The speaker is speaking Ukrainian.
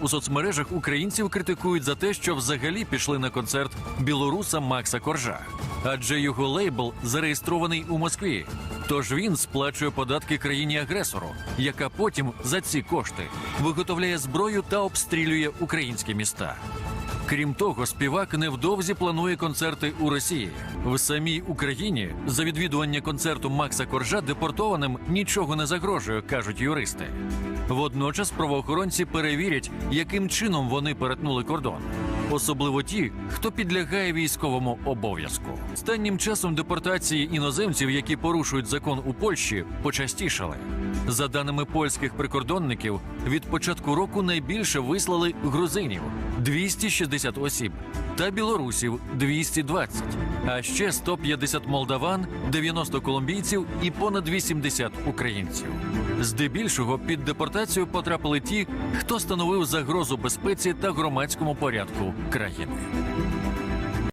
У соцмережах українців критикують за те, що взагалі пішли на концерт білоруса Макса Коржа, адже його лейбл зареєстрований у Москві. Тож він сплачує податки країні-агресору, яка потім за ці кошти виготовляє зброю та обстрілює українські міста. Крім того, співак невдовзі планує концерти у Росії. В самій Україні за відвідування концерту Макса Коржа депортованим нічого не загрожує, кажуть юристи. Водночас правоохоронці перевірять, яким чином вони перетнули кордон. Особливо ті, хто підлягає військовому обов'язку. Останнім часом депортації іноземців, які порушують закон у Польщі, почастішали. За даними польських прикордонників, від початку року найбільше вислали грузинів 260 осіб та білорусів 220, а ще 150 молдаван, 90 колумбійців і понад 80 українців. Здебільшого під депортацію потрапили ті, хто становив загрозу безпеці та громадському порядку країни.